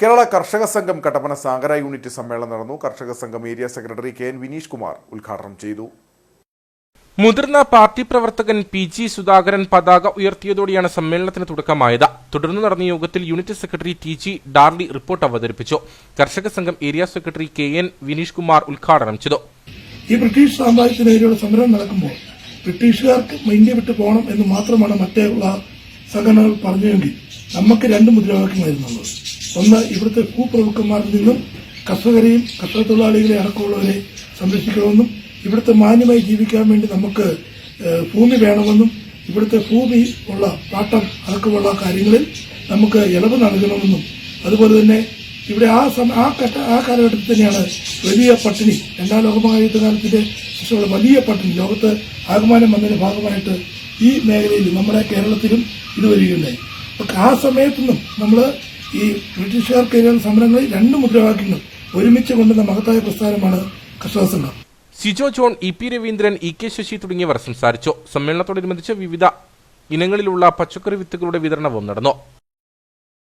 കേരള കർഷക സംഘം കട്ടപ്പന സാഗര യൂണിറ്റ് സമ്മേളനം നടന്നു. കർഷക സംഘം area secretary K N Vineesh Kumar ഉദ്ഘാടനം ചെയ്തു. മുതിർന്ന പാർട്ടി പ്രവർത്തകൻ പി ജി സുധാകരൻ പതാക ഉയർത്തിയതോടെയാണ് സമ്മേളനത്തിന് തുടക്കമായത്. തുടർന്ന് നടന്ന യോഗത്തിൽ unit secretary T G Darly report അവതരിപ്പിച്ചു. കർഷക സംഘം area secretary K N Vineesh Kumar ഉദ്ഘാടനം ചെയ്തു. ഈ ബ്രിട്ടീഷ് സാമ്രാജ്യത്തിനെതിരെയുള്ള സമരം നടക്കുമ്പോൾ ബ്രിട്ടീഷുകാർക്ക് ഇന്ത്യ വിട്ടു പോകണം എന്ന് മാത്രമാണ് മറ്റേ സംഘടനകൾ പറഞ്ഞുവെങ്കിൽ നമുക്ക് രണ്ട് മുദ്രാവാക്യമായിരുന്നുള്ളത് ഒന്ന് ഇവിടുത്തെ ഭൂപ്രഭുക്കന്മാരിൽ നിന്നും കർഷകരെയും കർഷക തൊഴിലാളികളെ അടക്കമുള്ളവരെ സംരക്ഷിക്കണമെന്നും ഇവിടുത്തെ മാന്യമായി ജീവിക്കാൻ വേണ്ടി നമുക്ക് ഭൂമി വേണമെന്നും ഇവിടുത്തെ ഭൂമി ഉള്ള പാട്ടം അടക്കമുള്ള കാര്യങ്ങളിൽ നമുക്ക് ഇളവ് നൽകണമെന്നും അതുപോലെ തന്നെ ഇവിടെ ആ സമ ആ ഘട്ട ആ കാലഘട്ടത്തിൽ തന്നെയാണ് വലിയ പട്ടിണി. രണ്ടാം ലോകമഹായുദ്ധകാലത്തിന്റെ ശേഷമുള്ള വലിയ പട്ടിണി. ലോകത്ത് ആകമാനം വന്നതിന്റെ ഭാഗമായിട്ട് ഈ മേഖലയിൽ നമ്മുടെ കേരളത്തിലും ഇത് വരികയുണ്ടായി. ആ സമയത്തൊന്നും നമ്മൾ ഈ ബ്രിട്ടീഷുകാർക്കെതിരെയുള്ള സമരങ്ങളിൽ രണ്ട് മുദ്രാവാക്യങ്ങൾ ഒരുമിച്ച് കൊണ്ടുവന്ന മഹത്തായ പ്രസ്ഥാനമാണ് കർഷക Sijo John E P Raveendran E K Sasi തുടങ്ങിയവർ സംസാരിച്ചു. സമ്മേളനത്തോടനുബന്ധിച്ച് വിവിധ ഇനങ്ങളിലുള്ള പച്ചക്കറി വിത്തുകളുടെ വിതരണവും നടന്നു.